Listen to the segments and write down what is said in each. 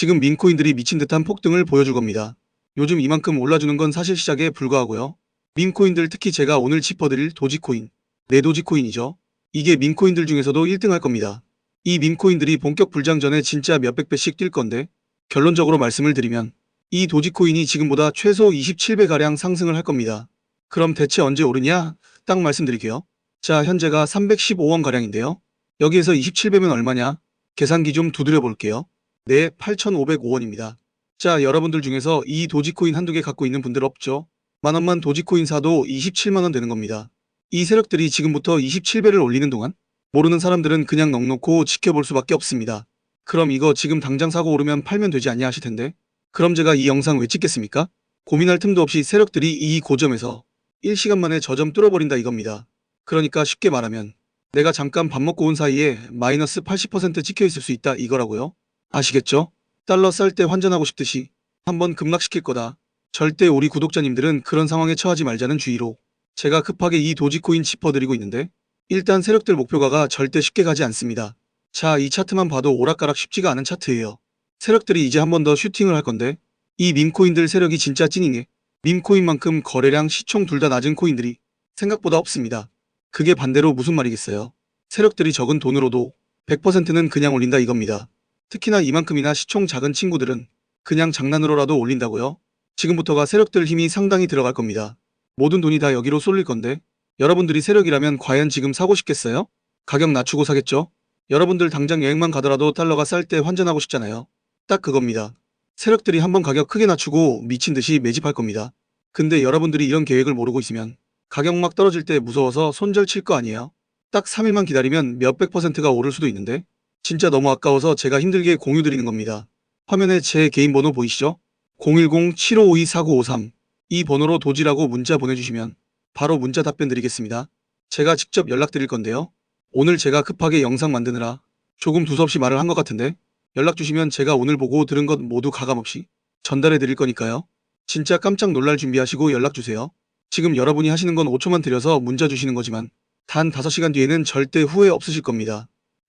지금 민코인들이 미친 듯한 폭등을 보여줄 겁니다. 요즘 이만큼 올라주는 건 사실 시작에 불과하고요. 민코인들 특히 제가 오늘 짚어드릴 도지코인, 네도지코인이죠. 이게 민코인들 중에서도 1등 할 겁니다. 이 민코인들이 본격 불장 전에 진짜 몇백 배씩 뛸 건데 결론적으로 말씀을 드리면 이 도지코인이 지금보다 최소 27배가량 상승을 할 겁니다. 그럼 대체 언제 오르냐? 딱 말씀드릴게요. 자, 현재가 315원가량인데요. 여기에서 27배면 얼마냐? 계산기 좀 두드려 볼게요. 네, 8,505원입니다. 자, 여러분들 중에서 이 도지코인 한두 개 갖고 있는 분들 없죠? 만원만 도지코인 사도 27만원 되는 겁니다. 이 세력들이 지금부터 27배를 올리는 동안 모르는 사람들은 그냥 넉놓고 지켜볼 수밖에 없습니다. 그럼 이거 지금 당장 사고 오르면 팔면 되지 않냐 하실 텐데 그럼 제가 이 영상 왜 찍겠습니까? 고민할 틈도 없이 세력들이 이 고점에서 1시간 만에 저점 뚫어버린다 이겁니다. 그러니까 쉽게 말하면 내가 잠깐 밥 먹고 온 사이에 마이너스 80% 찍혀 있을 수 있다 이거라고요. 아시겠죠? 달러 쌀 때 환전하고 싶듯이 한번 급락시킬 거다. 절대 우리 구독자님들은 그런 상황에 처하지 말자는 주의로 제가 급하게 이 도지코인 짚어드리고 있는데 일단 세력들 목표가가 절대 쉽게 가지 않습니다. 자, 이 차트만 봐도 오락가락 쉽지가 않은 차트예요. 세력들이 이제 한 번 더 슈팅을 할 건데 이 밈코인들 세력이 진짜 찐이네. 밈코인만큼 거래량 시총 둘 다 낮은 코인들이 생각보다 없습니다. 그게 반대로 무슨 말이겠어요. 세력들이 적은 돈으로도 100%는 그냥 올린다 이겁니다. 특히나 이만큼이나 시총 작은 친구들은 그냥 장난으로라도 올린다고요? 지금부터가 세력들 힘이 상당히 들어갈 겁니다. 모든 돈이 다 여기로 쏠릴 건데 여러분들이 세력이라면 과연 지금 사고 싶겠어요? 가격 낮추고 사겠죠? 여러분들 당장 여행만 가더라도 달러가 쌀 때 환전하고 싶잖아요. 딱 그겁니다. 세력들이 한번 가격 크게 낮추고 미친 듯이 매집할 겁니다. 근데 여러분들이 이런 계획을 모르고 있으면 가격 막 떨어질 때 무서워서 손절 칠 거 아니에요? 딱 3일만 기다리면 몇백 퍼센트가 오를 수도 있는데 진짜 너무 아까워서 제가 힘들게 공유 드리는 겁니다. 화면에 제 개인 번호 보이시죠? 010-7552-4953 이 번호로 도지라고 문자 보내주시면 바로 문자 답변 드리겠습니다. 제가 직접 연락드릴 건데요. 오늘 제가 급하게 영상 만드느라 조금 두서없이 말을 한 것 같은데 연락 주시면 제가 오늘 보고 들은 것 모두 가감없이 전달해 드릴 거니까요. 진짜 깜짝 놀랄 준비하시고 연락 주세요. 지금 여러분이 하시는 건 5초만 들여서 문자 주시는 거지만 단 5시간 뒤에는 절대 후회 없으실 겁니다.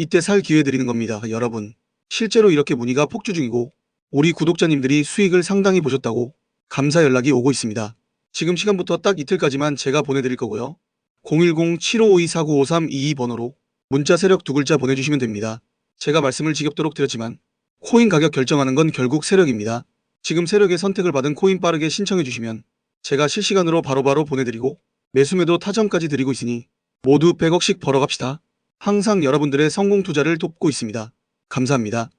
이때 살 기회 드리는 겁니다. 여러분. 실제로 이렇게 문의가 폭주 중이고 우리 구독자님들이 수익을 상당히 보셨다고 감사 연락이 오고 있습니다. 지금 시간부터 딱 이틀까지만 제가 보내드릴 거고요. 010-7552-4953-22번호로 문자 세력 두 글자 보내주시면 됩니다. 제가 말씀을 지겹도록 드렸지만 코인 가격 결정하는 건 결국 세력입니다. 지금 세력의 선택을 받은 코인 빠르게 신청해 주시면 제가 실시간으로 바로바로 보내드리고 매수매도 타점까지 드리고 있으니 모두 100억씩 벌어갑시다. 항상 여러분들의 성공 투자를 돕고 있습니다. 감사합니다.